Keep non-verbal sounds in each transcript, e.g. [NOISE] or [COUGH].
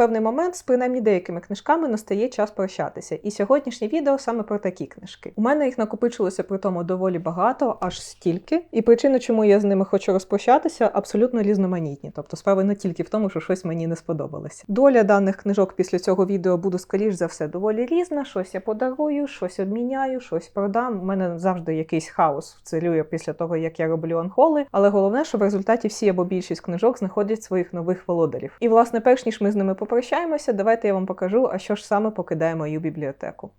певний момент з принаймні деякими книжками настає час прощатися. І сьогоднішнє відео саме про такі книжки. У мене їх накопичилося при тому доволі багато, аж стільки. І причини, чому я з ними хочу розпрощатися, абсолютно різноманітні. Тобто справа не тільки в тому, що щось мені не сподобалося. Доля даних книжок після цього відео буде, скоріш за все, доволі різна. Щось я подарую, щось обміняю, щось продам. У мене завжди якийсь хаос вцелює після того, як я роблю анхоли. Але головне, що в результаті всі або більшість книжок знаходять своїх нових володарів. І власне, перш ніж ми з ними попрощаємося, давайте я вам покажу, а що ж саме покидає мою бібліотеку.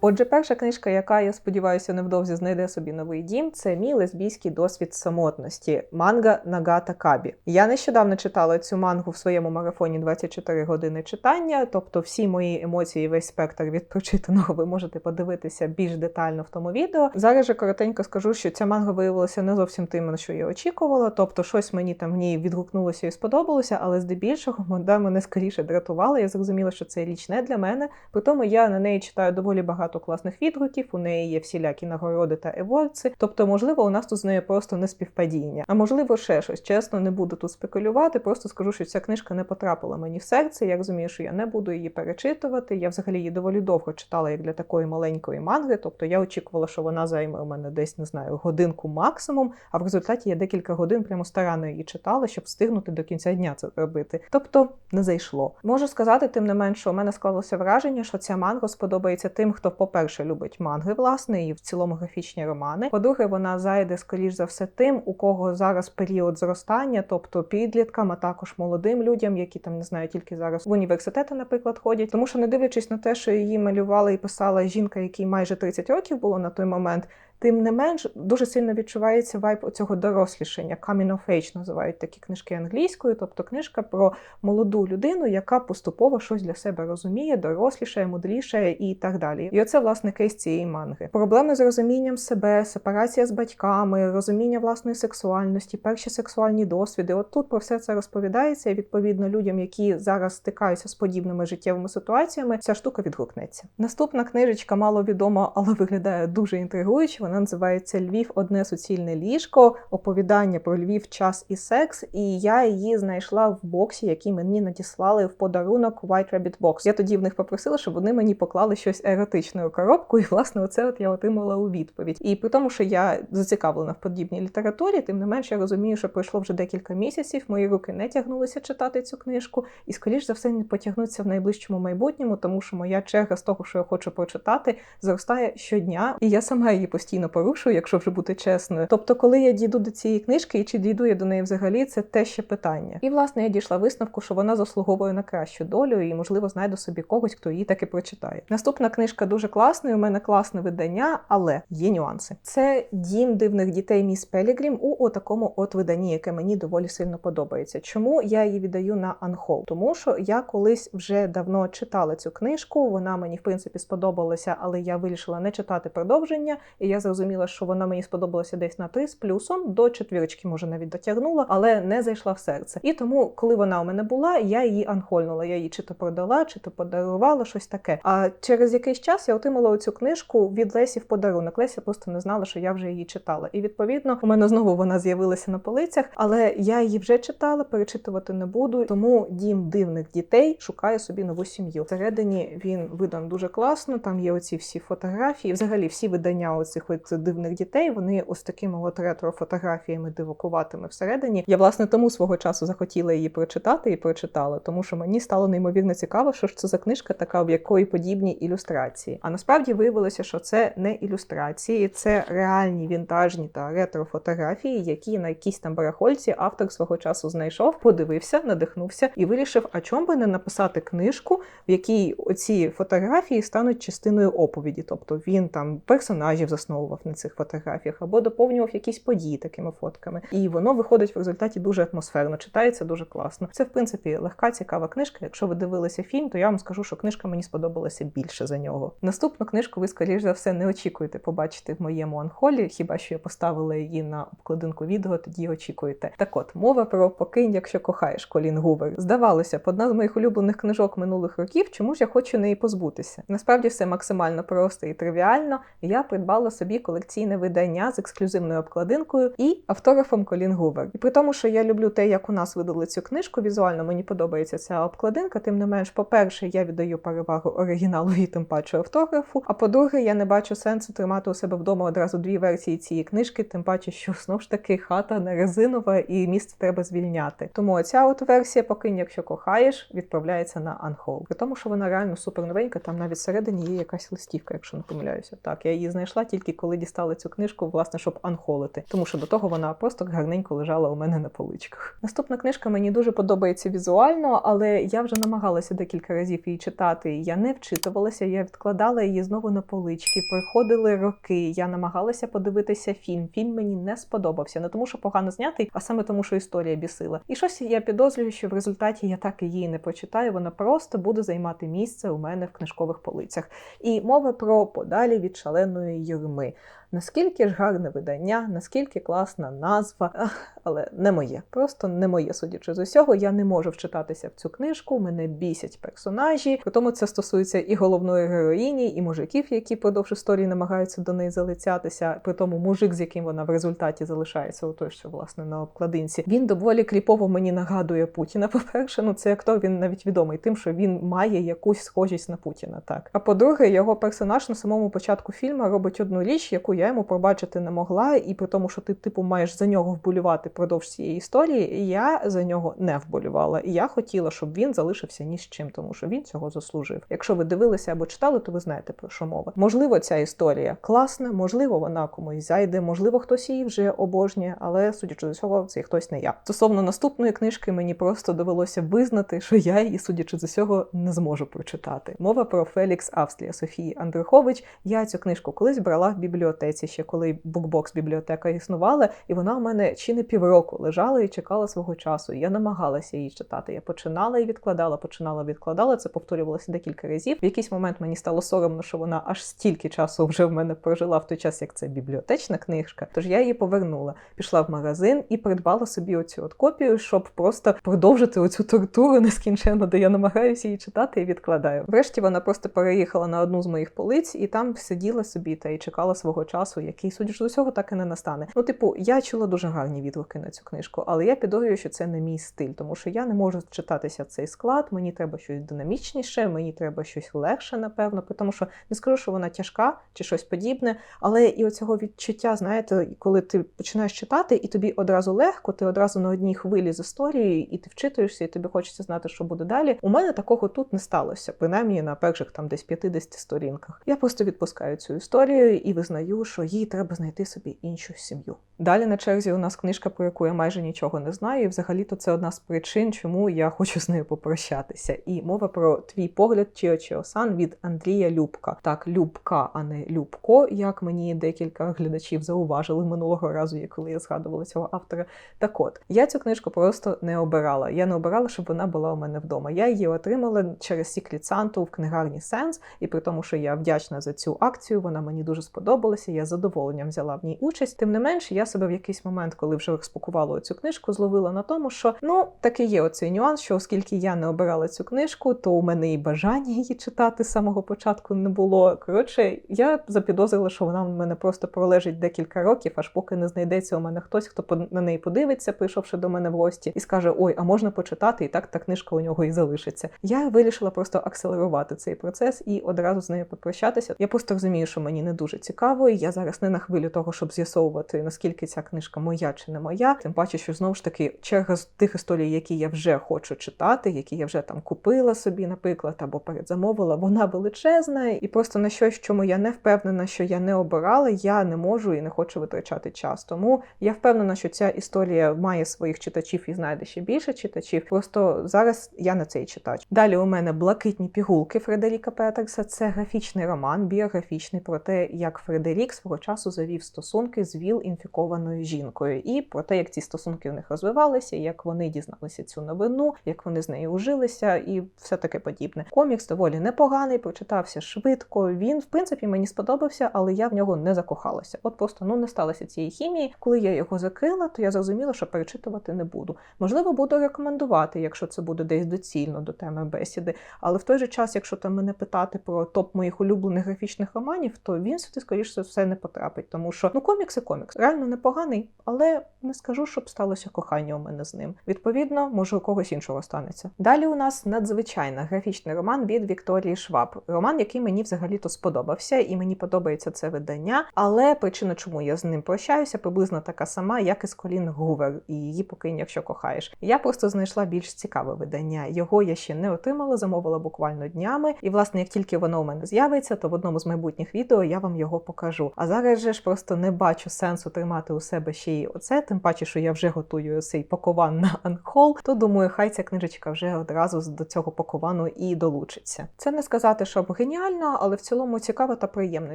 Отже, перша книжка, яка я сподіваюся невдовзі знайде собі новий дім, це мій лесбійський досвід самотності манга Нагата Кабі. Я нещодавно читала цю мангу в своєму марафоні 24 години читання, тобто всі мої емоції, весь спектр від прочитаного ви можете подивитися більш детально в тому відео. Зараз же коротенько скажу, що ця манга виявилася не зовсім тим, на що я очікувала. Тобто, щось мені там в ній відгукнулося і сподобалося, але здебільшого мода мене скоріше дратувала. Я зрозуміла, що це річ не для мене. При тому я на неї читаю доволі багато класних відгуків. У неї є всілякі нагороди та евордси. Тобто, можливо, у нас тут з нею просто не співпадіння. А можливо, ще щось. Чесно, не буду тут спекулювати. Просто скажу, що ця книжка не потрапила мені в серце. Я розумію, що я не буду її перечитувати. Я взагалі її доволі довго читала як для такої маленької манги. Тобто я очікувала, що вона займе у мене десь не знаю годинку максимум. А в результаті я декілька годин прямо старанно її читала, щоб встигнути до кінця дня це робити. Тобто не зайшло. Можу сказати, тим не менше, у мене склалося враження, що ця манга сподобається тим, хто, по-перше, любить манги, власне, і в цілому графічні романи. По-друге, вона зайде, скоріш за все, тим, у кого зараз період зростання, тобто підліткам, а також молодим людям, які там не знаю, тільки зараз в університети, наприклад, ходять. Тому що, не дивлячись на те, що її малювала і писала жінка, якій майже 30 років було на той момент. Тим не менш, дуже сильно відчувається вайб цього дорослішання. Coming of age називають такі книжки англійською, тобто книжка про молоду людину, яка поступово щось для себе розуміє, дорослішає, мудрішає і так далі. І оце власне кейс цієї манги. Проблеми з розумінням себе, сепарація з батьками, розуміння власної сексуальності, перші сексуальні досвіди. От тут про все це розповідається. І відповідно людям, які зараз стикаються з подібними життєвими ситуаціями, ця штука відгукнеться. Наступна книжечка маловідома, але виглядає дуже інтригуюче. Вона називається Львів одне суцільне ліжко, оповідання про Львів, час і секс. І я її знайшла в боксі, який мені надіслали в подарунок White Rabbit Box. Я тоді в них попросила, щоб вони мені поклали щось еротичне у коробку, і власне оце от я отримала у відповідь. І при тому, що я зацікавлена в подібній літературі, тим не менш я розумію, що пройшло вже декілька місяців. Мої руки не тягнулися читати цю книжку, і скоріш за все не потягнуться в найближчому майбутньому, тому що моя черга з того, що я хочу прочитати, зростає щодня, і я сама її постійно порушую, якщо вже бути чесною. Тобто, коли я дійду до цієї книжки, і чи дійду я до неї взагалі, це те ще питання. І власне я дійшла висновку, що вона заслуговує на кращу долю, і можливо знайду собі когось, хто її таки прочитає. Наступна книжка дуже класна, і у мене класне видання, але є нюанси. Це дім дивних дітей міс Пелігрім у отакому от виданні, яке мені доволі сильно подобається. Чому я її віддаю на анхол? Тому що я колись вже давно читала цю книжку. Вона мені в принципі сподобалася, але я вирішила не читати продовження, і я зрозуміла, що вона мені сподобалася десь на три з плюсом до четвірочки, може навіть дотягнула, але не зайшла в серце. І тому, коли вона у мене була, я її анхольнула. Я її чи то продала, чи то подарувала щось таке. А через якийсь час я отримала цю книжку від Лесі в подарунок. Леся просто не знала, що я вже її читала. І відповідно у мене знову вона з'явилася на полицях, але я її вже читала, перечитувати не буду. Тому дім дивних дітей шукає собі нову сім'ю. Всередині він видан дуже класно. Там є оці всі фотографії. Взагалі, всі видання оцих от дивних дітей. Вони ось такими от ретро-фотографіями дивакуватими всередині. Я власне тому свого часу захотіла її прочитати і прочитала, тому що мені стало неймовірно цікаво, що ж це за книжка, така в якої подібні ілюстрації. А насправді виявилося, що це не ілюстрації, це реальні вінтажні та ретро-фотографії, які на якійсь там барахольці автор свого часу знайшов, подивився, надихнувся і вирішив, а чому би не написати книжку, в якій оці фотографії стануть частиною оповіді. Тобто він там персонажів засновував на цих фотографіях або доповнював якісь події такими фотками. І воно виходить в результаті дуже атмосферно, читається дуже класно. Це в принципі легка, цікава книжка. Якщо ви дивилися фільм, то я вам скажу, що книжка мені сподобалася більше за нього. Наступну книжку ви, скоріш за все, не очікуєте побачити в моєму анхолі, хіба що я поставила її на обкладинку відео, тоді очікуєте. Так от мова про покинь, якщо кохаєш Колін Гувер. Здавалося, б, одна з моїх улюблених книжок минулих років, чому ж я хочу неї позбутися. Насправді все максимально просто і тривіально. Я придбала собі собі колекційне видання з ексклюзивною обкладинкою і автографом Колін Гувер. І при тому, що я люблю те, як у нас видали цю книжку, візуально мені подобається ця обкладинка. Тим не менш, по-перше, я віддаю перевагу оригіналу і тим паче автографу. А по-друге, я не бачу сенсу тримати у себе вдома одразу дві версії цієї книжки, тим паче, що знову ж таки хата не резинова і місце треба звільняти. Тому оця от версія, поки якщо кохаєш, відправляється на Анхол. При тому, що вона реально супер новенька, там навіть всередині є якась листівка, якщо не помиляюся. Так, я її знайшла тільки коли дістала цю книжку, власне, щоб анхолити, тому що до того вона просто гарненько лежала у мене на поличках. Наступна книжка мені дуже подобається візуально, але я вже намагалася декілька разів її читати. Я не вчитувалася, я відкладала її знову на полички. Проходили роки. Я намагалася подивитися фільм. Фільм мені не сподобався, не тому, що погано знятий, а саме тому, що історія бісила. І щось я підозрюю, що в результаті я так і її не прочитаю. Вона просто буде займати місце у мене в книжкових полицях. І мова про подалі від шаленої юрми. Okay. Наскільки ж гарне видання, наскільки класна назва, але не моє. Просто не моє, судячи з усього. Я не можу вчитатися в цю книжку. Мене бісять персонажі. При тому це стосується і головної героїні, і мужиків, які продовж історії намагаються до неї залицятися. При тому мужик, з яким вона в результаті залишається, у той, що власне на обкладинці. Він доволі кріпово мені нагадує Путіна. [LAUGHS] По-перше, ну цей актор він навіть відомий тим, що він має якусь схожість на Путіна. Так. А по-друге, його персонаж на самому початку фільму робить одну річ, яку я йому пробачити не могла, і при тому, що ти, типу, маєш за нього вболювати продовж цієї історії, я за нього не вболювала. І я хотіла, щоб він залишився ні з чим, тому що він цього заслужив. Якщо ви дивилися або читали, то ви знаєте про що мова. Можливо, ця історія класна, можливо, вона комусь зайде, можливо, хтось її вже обожнює, але судячи з цього, цей хтось не я. Стосовно наступної книжки, мені просто довелося визнати, що я її, судячи з усього, не зможу прочитати. Мова про Фелікс Австрія Софії Андрухович. Я цю книжку колись брала в бібліотеці, ще коли букбокс бібліотека існувала, і вона у мене чи не півроку лежала і чекала свого часу. Я намагалася її читати. Я починала і відкладала, починала, відкладала. Це повторювалося декілька разів. В якийсь момент мені стало соромно, що вона аж стільки часу вже в мене прожила в той час, як це бібліотечна книжка. Тож я її повернула, пішла в магазин і придбала собі оцю от копію, щоб просто продовжити оцю тортуру нескінченно, де я намагаюся її читати і відкладаю. Врешті вона просто переїхала на одну з моїх полиць і там сиділа собі та й чекала свого часу, який, судячи з усього, так і не настане. Ну, типу, я чула дуже гарні відгуки на цю книжку, але я підозрюю, що це не мій стиль, тому що я не можу читатися цей склад. Мені треба щось динамічніше, мені треба щось легше, напевно, при тому що не скажу, що вона тяжка чи щось подібне, але і оцього відчуття, знаєте, коли ти починаєш читати, і тобі одразу легко, ти одразу на одній хвилі з історією, і ти вчитуєшся, і тобі хочеться знати, що буде далі. У мене такого тут не сталося, принаймні на перших там десь 50 сторінках. Я просто відпускаю цю історію і визнаю, що їй треба знайти собі іншу сім'ю. Далі на черзі у нас книжка, про яку я майже нічого не знаю, і взагалі-то це одна з причин, чому я хочу з нею попрощатися. І мова про твій погляд Чіо-Чіо-сан від Андрія Любка. Так, Любка, а не Любко, як мені декілька глядачів зауважили минулого разу, коли я згадувала цього автора. Так от, я цю книжку просто не обирала. Я не обирала, щоб вона була у мене вдома. Я її отримала через Santa в книгарні Сенс, і при тому, що я вдячна за цю акцію, вона мені дуже сподобалася. Я з задоволенням взяла в ній участь. Тим не менш, я себе в якийсь момент, коли вже розпакувала цю книжку, зловила на тому, що ну таки є оцей нюанс, що оскільки я не обирала цю книжку, то у мене і бажання її читати з самого початку не було. Коротше, я запідозрила, що вона в мене просто пролежить декілька років, аж поки не знайдеться у мене хтось, хто на неї подивиться, прийшовши до мене в гості, і скаже: Ой, а можна почитати, і так та книжка у нього і залишиться. Я вирішила просто акселерувати цей процес і одразу з нею попрощатися. Я просто розумію, що мені не дуже цікаво, я зараз не на хвилю того, щоб з'ясовувати наскільки ця книжка моя чи не моя. Тим паче, що знову ж таки через тих історій, які я вже хочу читати, які я вже там купила собі, наприклад, або передзамовила, вона величезна, і просто на щось, чому я не впевнена, що я не обирала, я не можу і не хочу витрачати час. Тому я впевнена, що ця історія має своїх читачів і знайде ще більше читачів. Просто зараз я не цей читач. Далі у мене блакитні пігулки Фредеріка Петерса. Це графічний роман, біографічний про те, як Фредерік свого часу завів стосунки з віл інфікованою жінкою, і про те, як ці стосунки в них розвивалися, як вони дізналися цю новину, як вони з нею ужилися, і все таке подібне. Комікс доволі непоганий, прочитався швидко. Він, в принципі, мені сподобався, але я в нього не закохалася. От просто ну не сталося цієї хімії. Коли я його закрила, то я зрозуміла, що перечитувати не буду. Можливо, буду рекомендувати, якщо це буде десь доцільно до теми бесіди. Але в той же час, якщо там мене питати про топ моїх улюблених графічних романів, то він сюди, скоріше все, не потрапить, тому що ну комікс і комікс реально непоганий, але не скажу, щоб сталося кохання у мене з ним. Відповідно, може у когось іншого станеться. Далі у нас надзвичайно графічний роман від Вікторії Шваб. Роман, який мені взагалі-то сподобався, і мені подобається це видання. Але причина, чому я з ним прощаюся, приблизно така сама, як і з Колін Гувер, і її покинь, якщо кохаєш. Я просто знайшла більш цікаве видання. Його я ще не отримала, замовила буквально днями. І власне, як тільки воно у мене з'явиться, то в одному з майбутніх відео я вам його покажу. А зараз же ж просто не бачу сенсу тримати у себе ще й оце, тим паче, що я вже готую цей пакован на анхол. То думаю, хай ця книжечка вже одразу до цього паковану і долучиться. Це не сказати, щоб геніально, але в цілому цікава та приємна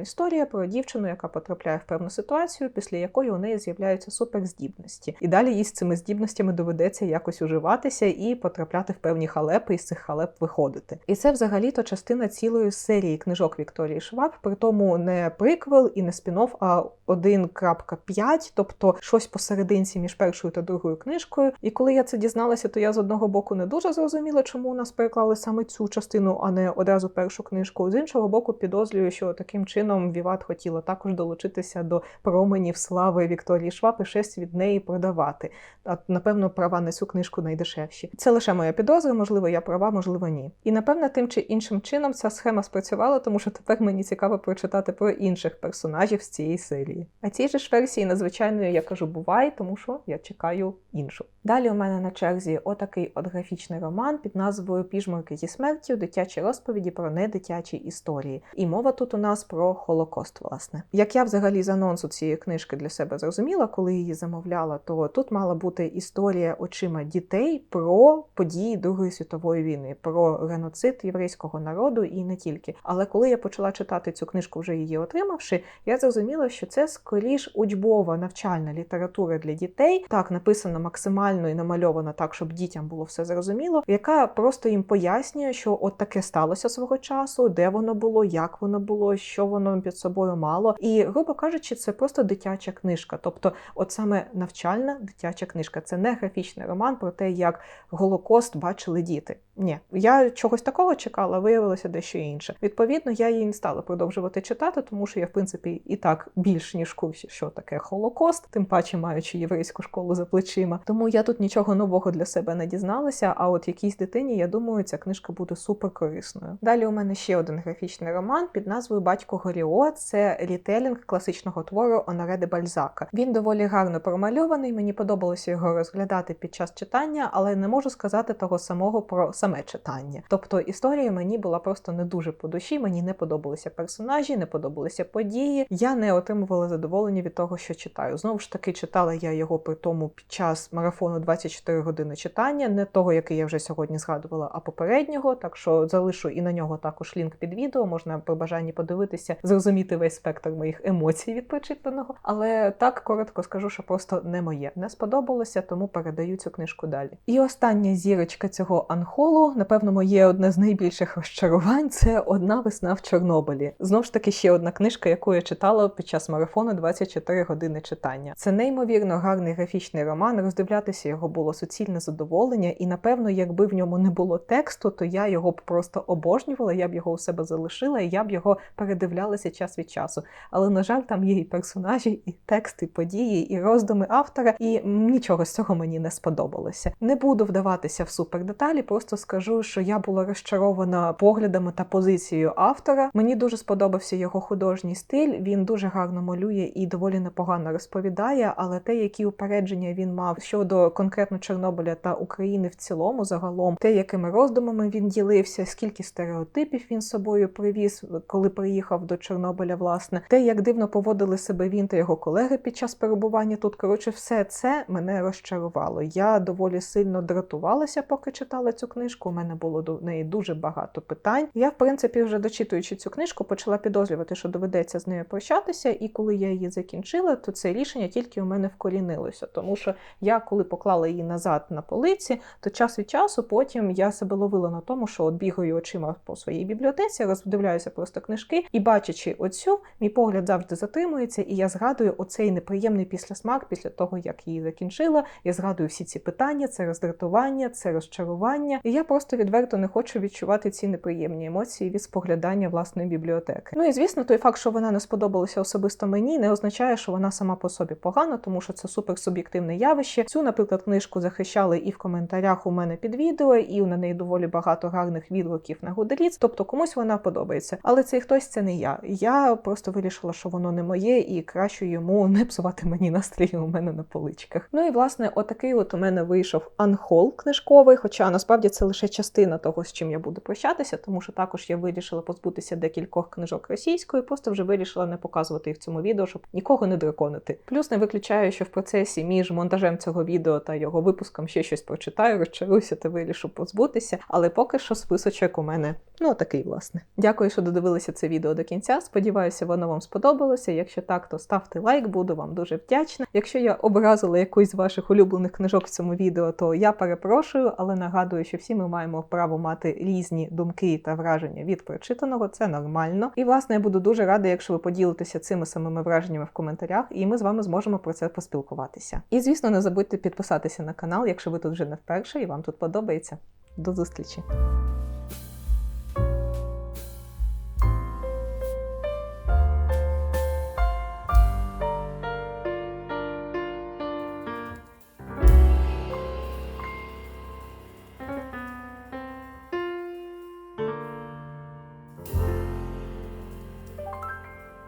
історія про дівчину, яка потрапляє в певну ситуацію, після якої у неї з'являються суперздібності. І далі їй з цими здібностями доведеться якось уживатися і потрапляти в певні халепи і з цих халеп виходити. І це взагалі-то частина цілої серії книжок Вікторії Шваб, при тому не приквел і не спін-офф, а 1.5, тобто щось посерединці між першою та другою книжкою. І коли я це дізналася, то я з одного боку не дуже зрозуміла, чому у нас переклали саме цю частину, а не одразу першу книжку. З іншого боку, підозрюю, що таким чином Віват хотіла також долучитися до променів слави Вікторії Шваб і щось від неї продавати. А напевно, права на цю книжку найдешевші. Це лише моя підозра, можливо, я права, можливо, ні. І напевно, тим чи іншим чином ця схема спрацювала, тому що тепер мені цікаво прочитати про інших персонажів з цієї серії. А же ж версії надзвичайної я кажу буває, тому що я чекаю іншу. Далі у мене на черзі отакий от графічний роман під назвою Піжмурки зі смертю, дитячі розповіді про недитячі історії. І мова тут у нас про Холокост, власне. Як я взагалі з анонсу цієї книжки для себе зрозуміла, коли її замовляла, то тут мала бути історія очима дітей про події Другої світової війни, про геноцид єврейського народу і не тільки. Але коли я почала читати цю книжку, вже її отримавши, я зрозуміла, що це скоріш учбова навчальна література для дітей, так написана максимально і намальована так, щоб дітям було все зрозуміло, яка просто їм пояснює, що от таке сталося свого часу, де воно було, як воно було, що воно під собою мало. І, грубо кажучи, це просто дитяча книжка. Тобто, от саме навчальна дитяча книжка. Це не графічний роман про те, як Голокост бачили діти. Ні, я чогось такого чекала, виявилося дещо інше. Відповідно, я її не стала продовжувати читати, тому що я, в принципі, і так більш ніж курсі, що таке Холокост, тим паче маючи єврейську школу за плечима. Тому я тут нічого нового для себе не дізналася. А от якійсь дитині, я думаю, ця книжка буде супер корисною. Далі у мене ще один графічний роман під назвою Батько Горіо. Це рітелінг класичного твору Оноре де Бальзака. Він доволі гарно промальований. Мені подобалося його розглядати під час читання, але не можу сказати того самого про саме читання. Тобто історія мені була просто не дуже по душі. Мені не подобалися персонажі, не подобалися події. Я не отримувала задоволення від того, що читаю. Знову ж таки, читала я його при тому під час марафону 24 години читання, не того, який я вже сьогодні згадувала, а попереднього. Так що залишу і на нього також лінк під відео. Можна при бажанні подивитися, зрозуміти весь спектр моїх емоцій від прочитаного. Але так коротко скажу, що просто не моє. Не сподобалося, тому передаю цю книжку далі. І остання зірочка цього анхолу, напевно, моє одне з найбільших розчарувань це одна весна в Чорнобилі. Знову ж таки, ще одна книжка, яку я читала під час марафону 24 години читання. Це неймовірно гарний графічний роман. Роздивлятися його було суцільне задоволення, і напевно, якби в ньому не було тексту, то я його б просто обожнювала. Я б його у себе залишила, і я б його передивлялася час від часу. Але на жаль, там є і персонажі, і тексти, події, і роздуми автора, і нічого з цього мені не сподобалося. Не буду вдаватися в супердеталі, просто скажу, що я була розчарована поглядами та позицією автора. Мені дуже сподобався його художній стиль. Він дуже гарно малює і доволі непогано розповідає. Але те, які упередження він мав щодо конкретно Чорнобиля та України в цілому, загалом, те, якими роздумами він ділився, скільки стереотипів він з собою привіз, коли приїхав до Чорнобиля, власне, те, як дивно поводили себе він та його колеги під час перебування тут. Коротше, все це мене розчарувало. Я доволі сильно дратувалася, поки читала цю книжку. У мене було до неї дуже багато питань. Я, в принципі, вже дочитуючи цю книжку, почала підозрювати, що доведеться з нею прощатися. І коли я її закінчила, то це рішення тільки у мене вкорінилося, тому що я, коли поклала її назад на полиці, то час від часу потім я себе ловила на тому, що от бігаю очима по своїй бібліотеці, роздивляюся просто книжки, і бачачи оцю, мій погляд завжди затримується, і я згадую оцей неприємний післясмак після того, як її закінчила. Я згадую всі ці питання, це роздратування, це розчарування. І я просто відверто не хочу відчувати ці неприємні емоції від споглядання власної бібліотеки. Ну і звісно, той факт, що вона не сподобалася особисто мені, не означає, що вона сама по собі погана, тому що це суперсуб'єктивне явище. Цю, наприклад, книжку захищали і в коментарях у мене під відео, і на неї доволі багато гарних відгуків на Goodreads, тобто комусь вона подобається. Але цей хтось це не я. Я просто вирішила, що воно не моє, і краще йому не псувати мені настрій у мене на поличках. Ну і власне, отакий от у мене вийшов анхол книжковий, хоча насправді це лише частина того, з чим я буду прощатися, тому що також я вирішила позбутися декількох книжок російською, просто вже вирішила не показувати їх в цьому відео, щоб нікого не драконити. Плюс не виключаю, що в процесі між монтажем цього відео та його випуском ще щось прочитаю, розчаруюся та вирішу позбутися. Але поки що списочок у мене ну такий, власне. Дякую, що додивилися це відео до кінця. Сподіваюся, воно вам сподобалося. Якщо так, то ставте лайк, буду вам дуже вдячна. Якщо я образила якусь з ваших улюблених книжок в цьому відео, то я перепрошую, але нагадую, що всі ми маємо право мати різні думки та враження від прочитаного. Це нормально. І власне я буду дуже рада, якщо ви поділитеся цими самими враженнями в коментарях, і ми з вами зможемо про це поспілкуватися. І звісно, не забудьте підписатися на канал, якщо ви тут вже не вперше і вам тут подобається. До зустрічі!